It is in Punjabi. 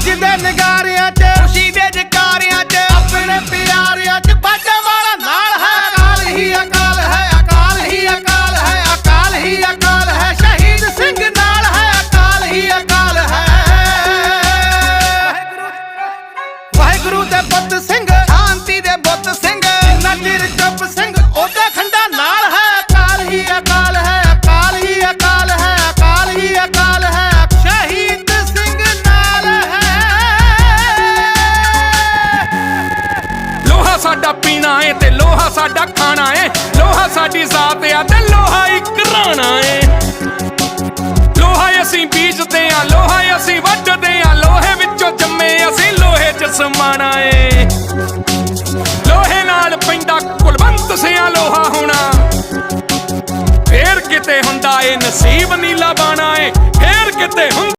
ਵੱਜਦੇ ਨਗਾਰਿਆਂ 'ਚ, ਖੁਸ਼ੀ ਦੇ ਜਕਾਰਿਆਂ 'ਚ, ਆਪਣੇ ਪਿਆਰਿਆਂ 'ਚ ਬਾਜਾਂ ਵਾਲਾ ਨਾਲ ਹੈ, ਅਕਾਲ ਹੀ ਅਕਾਲ ਹੈ, ਅਕਾਲ ਹੀ ਅਕਾਲ ਹੈ, ਅਕਾਲ ਹੀ ਅਕਾਲ ਹੈ, ਸ਼ਹੀਦ ਸਿੰਘ ਨਾਲ ਹੈ, ਅਕਾਲ ਹੀ ਅਕਾਲ ਹੈ। ਵਾਹਿਗੁਰੂ ਦੇ ਪੁੱਤ ਸਿੰਘ ਸ਼ਾਂਤੀ ਸਾਡਾ ਪੀਣਾ ਏ ਤੇ ਲੋਹਾ ਸਾਡਾ ਖਾਣਾ ਏ। ਲੋਹਾ ਸਾਡੀ ਜ਼ਾਤ ਆ ਤੇ ਲੋਹਾ ਹੀ ਘਰਾਣਾ ਏ। ਲੋਹਾ ਅਸੀਂ ਬੀਜਦੇ ਆ, ਲੋਹਾ ਅਸੀਂ ਵੱਢਦੇ ਆ। ਲੋਹੇ ਵਿੱਚੋਂ ਜੰਮੇ ਅਸੀਂ ਲੋਹੇ 'ਚ ਸਮਾਣਾ ਏ। ਲੋਹੇ ਨਾਲ ਪੈਂਦਾ ਕੁਲਵੰਤ ਸਿਆ ਲੋਹਾ ਹੋਣਾ। ਫੇਰ ਕਿਤੇ ਹੁੰਦਾ ਏ ਨਸੀਬ ਨੀਲਾ ਬਾਣਾ ਏ। ਫੇਰ ਕਿਤੇ ਹੁੰਦਾ